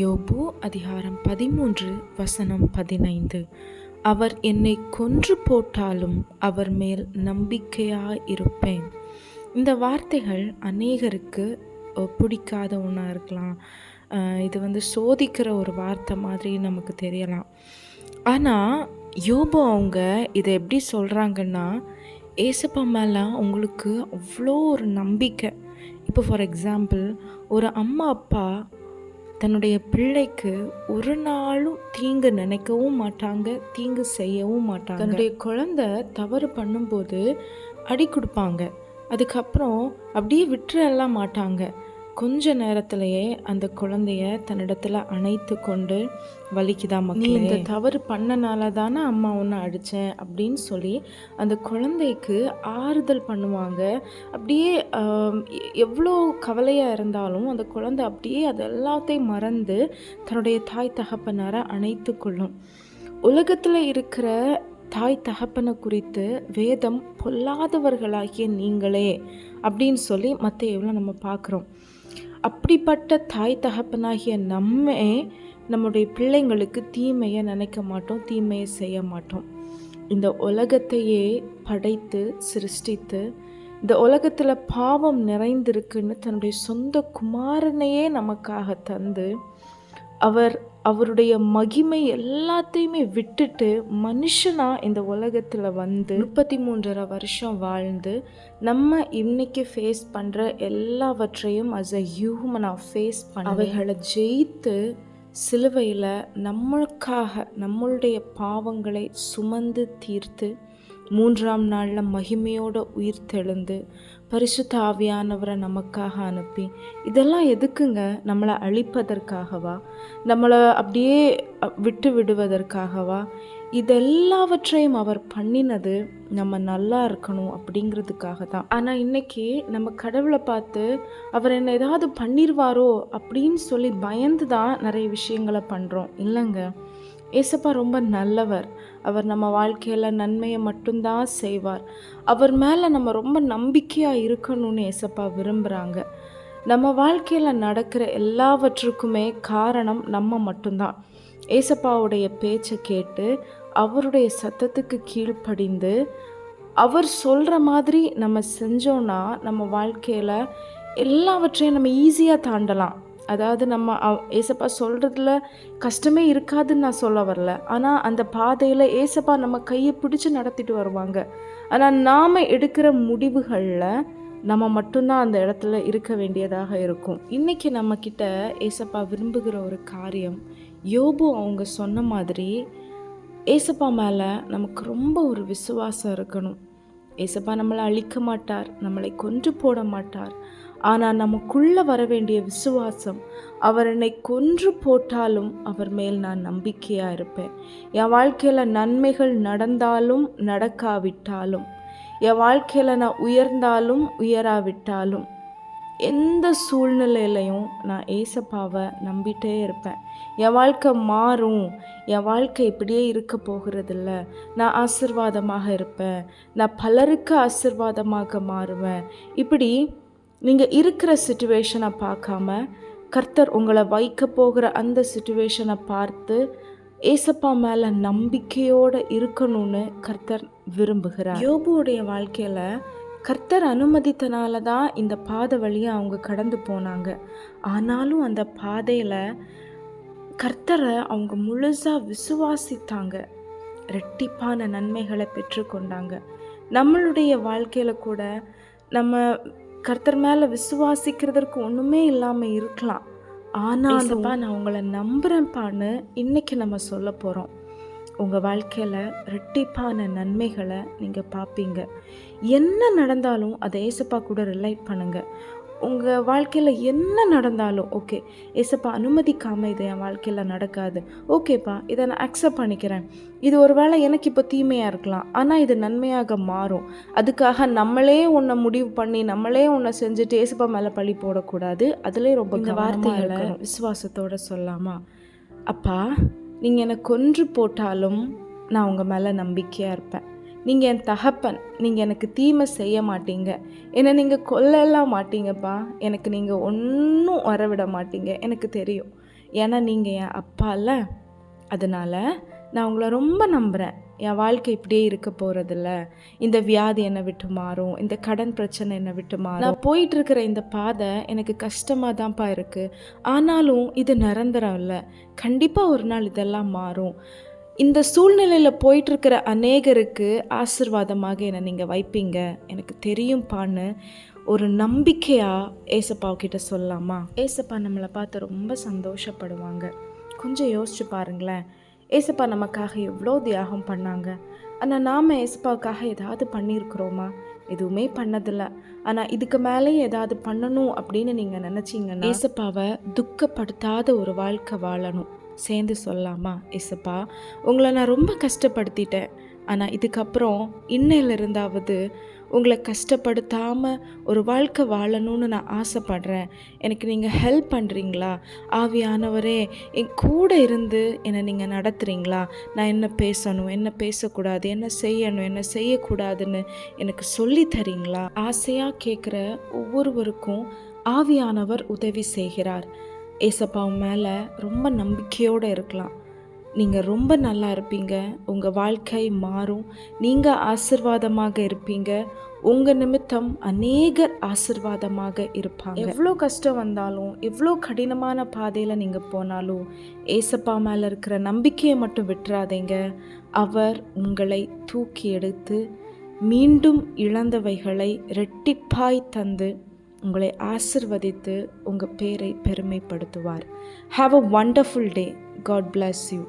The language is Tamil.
யோபு அதிகாரம் பதிமூன்று வசனம் பதினைந்து. அவர் என்னை கொன்று போட்டாலும் அவர் மேல் நம்பிக்கையாக இருப்பேன் இந்த வார்த்தைகள் அநேகருக்கு பிடிக்காத ஒன்றா இருக்கலாம். இது வந்து சோதிக்கிற ஒரு வார்த்தை மாதிரி நமக்கு தெரியலாம். ஆனால் யோபு அவங்க இதை எப்படி சொல்கிறாங்கன்னா ஏசப்பா மேலே உங்களுக்கு அவ்வளோ ஒரு நம்பிக்கை. இப்போ ஃபார் எக்ஸாம்பிள் ஒரு அம்மா அப்பா தன்னுடைய பிள்ளைக்கு ஒரு நாளும் தீங்கு நினைக்கவும் மாட்டாங்க தீங்கு செய்யவும் மாட்டாங்க. தன்னுடைய குழந்தை தவறு பண்ணும்போது அடி கொடுப்பாங்க. அதுக்கப்புறம் அப்படியே விட்டுறலாம் மாட்டாங்க. கொஞ்ச நேரத்திலேயே அந்த குழந்தைய தன்னிடத்துல அணைத்து கொண்டு வலிக்குதா நீ இந்த தவறு பண்ணனால தானே அம்மா ஒன்று அடித்தேன் அப்படின்னு சொல்லி அந்த குழந்தைக்கு ஆறுதல் பண்ணுவாங்க. அப்படியே எவ்வளோ கவலையாக இருந்தாலும் அந்த குழந்தை அப்படியே அது எல்லாத்தையும் மறந்து தன்னுடைய தாய் தகப்பனாரை அணைத்து கொள்ளும். உலகத்தில் இருக்கிற தாய் தகப்பனை குறித்து வேதம் பொல்லாதவர்களாகிய நீங்களே அப்படின்னு சொல்லி மற்ற எவ்வளோ நம்ம பார்க்குறோம். அப்படிப்பட்ட தாய் தகப்பனாகிய நம்மே நம்முடைய பிள்ளைங்களுக்கு தீமையை நினைக்க மாட்டோம் தீமையை செய்ய மாட்டோம். இந்த உலகத்தையே படைத்து சிருஷ்டித்து இந்த உலகத்தில் பாவம் நிறைந்திருக்குன்னு தன்னுடைய சொந்த குமாரனையே நமக்காக தந்து அவர் அவருடைய மகிமை எல்லாத்தையுமே விட்டுட்டு மனுஷனாக இந்த உலகத்தில் வந்து முப்பத்தி மூன்றரை வருஷம் வாழ்ந்து நம்ம இன்னைக்கு ஃபேஸ் பண்ணுற எல்லாவற்றையும் அஸ் அ ஹியூமனாக ஃபேஸ் பண்ண அவைகளை ஜெயித்து சிலுவையில் நம்மளுக்காக நம்மளுடைய பாவங்களை சுமந்து தீர்த்து மூன்றாம் நாளில் மகிமையோட உயிர் தெழுந்து பரிசுத்த ஆவியானவரை நமக்காக அனுப்பி. இதெல்லாம் எதுக்குங்க? நம்மளை அழிப்பதற்காகவா? நம்மளை அப்படியே விட்டு விடுவதற்காகவா? இதெல்லாவற்றையும் அவர் பண்ணினது நம்ம நல்லா இருக்கணும் அப்படிங்கிறதுக்காக தான். ஆனால் இன்னைக்கு நம்ம கடவுளை பார்த்து அவர் என்ன ஏதாவது பண்ணிடுவாரோ அப்படின்னு சொல்லி பயந்து தான் நிறைய விஷயங்களை பண்ணுறோம் இல்லைங்க. ஏசப்பா ரொம்ப நல்லவர். அவர் நம்ம வாழ்க்கையில் நன்மையை மட்டும்தான் செய்வார். அவர் மேலே நம்ம ரொம்ப நம்பிக்கையாக இருக்கணும்னு ஏசப்பா விரும்புகிறாங்க நம்ம வாழ்க்கையில் நடக்கிற எல்லாவற்றுக்குமே காரணம் நம்ம மட்டும்தான். ஏசப்பாவுடைய பேச்சை கேட்டு அவருடைய சத்தத்துக்கு கீழ்ப்படிந்து அவர் சொல்கிற மாதிரி நம்ம செஞ்சோன்னா நம்ம வாழ்க்கையில் எல்லாவற்றையும் நம்ம ஈஸியாக தாண்டலாம். அதாவது நம்ம ஏசப்பா சொல்கிறதுல கஷ்டமே இருக்காதுன்னு நான் சொல்ல வரல. ஆனால் அந்த பாதையில் ஏசப்பா நம்ம கையை பிடிச்சி நடத்திட்டு வருவாங்க. ஆனால் நாம் எடுக்கிற முடிவுகளில் நம்ம மட்டும்தான் அந்த இடத்துல இருக்க வேண்டியதாக இருக்கும். இன்றைக்கி நம்மக்கிட்ட ஏசப்பா விரும்புகிற ஒரு காரியம் யோபு அவங்க சொன்ன மாதிரி ஏசப்பா மேலே நமக்கு ரொம்ப ஒரு விசுவாசம் இருக்கணும். ஏசப்பா நம்மளை அழிக்க மாட்டார் நம்மளை கொன்று போட மாட்டார். ஆனால் நமக்குள்ளே வர வேண்டிய விசுவாசம் அவர் என்னை கொன்று போட்டாலும் அவர் மேல் நான் நம்பிக்கையாக இருப்பேன். என் வாழ்க்கையில் நன்மைகள் நடந்தாலும் நடக்காவிட்டாலும் என் வாழ்க்கையில் நான் உயர்ந்தாலும் உயராவிட்டாலும் எந்த சூழ்நிலையிலையும் நான் ஏசப்பாவை நம்பிட்டே இருப்பேன். என் வாழ்க்கை மாறும். என் வாழ்க்கை இப்படியே இருக்க போகிறதில்ல. நான் ஆசிர்வாதமாக இருப்பேன். நான் பலருக்கு ஆசிர்வாதமாக மாறுவேன். இப்படி நீங்கள் இருக்கிற சுச்சுவேஷனை பார்க்காம கர்த்தர் உங்களை வைக்க போகிற அந்த சுச்சுவேஷனை பார்த்து ஏசப்பா மேலே நம்பிக்கையோடு இருக்கணும்னு கர்த்தர் விரும்புகிறார். யோபுவுடைய வாழ்க்கையில் கர்த்தர் அனுமதித்தனால தான் இந்த பாதை வழியை அவங்க கடந்து போனாங்க. ஆனாலும் அந்த பாதையில் கர்த்தரை அவங்க முழுசாக விசுவாசித்தாங்க. ரெட்டிப்பான நன்மைகளை பெற்றுக்கொண்டாங்க. நம்மளுடைய வாழ்க்கையில் கூட நம்ம கர்த்தர் மேலே விசுவாசிக்கிறதற்கு ஒன்றுமே இல்லாமல் இருக்கலாம். ஆனாலும் நான் உங்களை நம்புகிறேன்ப்பான்னு இன்னைக்கு நம்ம சொல்ல போகிறோம் உங்கள் வாழ்க்கையில் ரெட்டிப்பான நன்மைகளை நீங்கள் பார்ப்பீங்க என்ன நடந்தாலும் அதை ஏசப்பா கூட ரிலேட் பண்ணுங்கள் உங்கள் வாழ்க்கையில் என்ன நடந்தாலும் ஓகே ஏசப்பா அனுமதிக்காமல் இது என் வாழ்க்கையில் நடக்காது. ஓகேப்பா இதை நான் அக்செப்ட் பண்ணிக்கிறேன். இது ஒரு வேளை எனக்கு இப்போ தீமையாக இருக்கலாம். ஆனால் இது நன்மையாக மாறும். அதுக்காக நம்மளே உன்னை முடிவு பண்ணி நம்மளே உன்னை செஞ்சுட்டு ஏசப்பா மேலே பழி போடக்கூடாது. அதுலேயே ரொம்ப இந்த வார்த்தைகளை விசுவாசத்தோட சொல்லாமா அப்பா நீங்கள் என்னை கொன்று போட்டாலும் நான் உங்கள் மேலே நம்பிக்கையாக இருப்பேன். நீங்கள் என் தகப்பன். நீங்கள் எனக்கு தீமை செய்ய மாட்டீங்க. என்னை நீங்கள் கொல்லலாம் மாட்டீங்கப்பா. எனக்கு நீங்கள் ஒன்றும் வரவிட மாட்டீங்க. எனக்கு தெரியும். ஏன்னா நீங்கள் என் அப்பா இல்லை. அதனால் நான் உங்களை ரொம்ப நம்புகிறேன் என் வாழ்க்கை இப்படியே இருக்க போகிறதில்ல இந்த வியாதி என்னை விட்டு மாறும். இந்த கடன் பிரச்சனை என்னை விட்டு மாறும். நான் போயிட்டு இருக்கிற இந்த பாதை எனக்கு கஷ்டமாக தான்ப்பா இருக்குது ஆனாலும் இது நிரந்தரம் இல்லை. கண்டிப்பாக ஒரு நாள் இதெல்லாம் மாறும். இந்த சூழ்நிலையில் போயிட்டுருக்கிற அநேகருக்கு ஆசிர்வாதமாக என்னை நீங்கள் வைப்பீங்க. எனக்கு தெரியும்ப்பான்னு ஒரு நம்பிக்கையாக ஏசப்பாவுக்கிட்ட கிட்ட சொல்லலாமா? ஏசப்பா நம்மளை பார்த்து ரொம்ப சந்தோஷப்படுவாங்க. கொஞ்சம் யோசிச்சு பாருங்களேன். ஏசப்பா நமக்காக எவ்வளோ தியாகம் பண்ணாங்க. ஆனால் நாம் ஏசப்பாவுக்காக ஏதாவது பண்ணியிருக்கிறோமா? எதுவுமே பண்ணதில்லை. ஆனால் இதுக்கு மேலேயும் ஏதாவது பண்ணணும் அப்படின்னு நீங்கள் நினச்சிங்கன்னா ஏசப்பாவை துக்கப்படுத்தாத ஒரு வாழ்க்கை வாழணும். சேர்ந்து சொல்லலாமா இசப்பா? உங்களை நான் ரொம்ப கஷ்டப்படுத்திட்டேன். ஆனால் இதுக்கப்புறம் இன்னையிலிருந்தாவது உங்களை கஷ்டப்படுத்தாமல் ஒரு வாழ்க்கை வாழணும்னு நான் ஆசைப்படுறேன். எனக்கு நீங்கள் ஹெல்ப் பண்ணுறீங்களா ஆவியானவரே என் கூட இருந்து என்னை நீங்கள் நடத்துகிறீங்களா நான் என்ன பேசணும் என்ன பேசக்கூடாது என்ன செய்யணும் என்ன செய்யக்கூடாதுன்னு எனக்கு சொல்லி தரீங்களா? ஆசையாக கேட்குற ஒவ்வொருவருக்கும் ஆவியானவர் உதவி செய்கிறார். ஏசப்பா மேலே ரொம்ப நம்பிக்கையோடு இருக்கலாம். நீங்கள் ரொம்ப நல்லா இருப்பீங்க. உங்கள் வாழ்க்கை மாறும். நீங்கள் ஆசிர்வாதமாக இருப்பீங்க. உங்கள் நிமித்தம் அநேகர் ஆசிர்வாதமாக இருப்பாங்க. எவ்வளோ கஷ்டம் வந்தாலும் எவ்வளோ கடினமான பாதையில் நீங்கள் போனாலும் ஏசப்பா மேலே இருக்கிற நம்பிக்கையை மட்டும் விட்டுறாதீங்க. அவர் உங்களை தூக்கி எடுத்து மீண்டும் இழந்தவைகளை ரெட்டிப்பாய் தந்து உங்களை ஆசிர்வதித்து உங்கள் பேரை பெருமைப்படுத்துவார். Have a wonderful day God bless you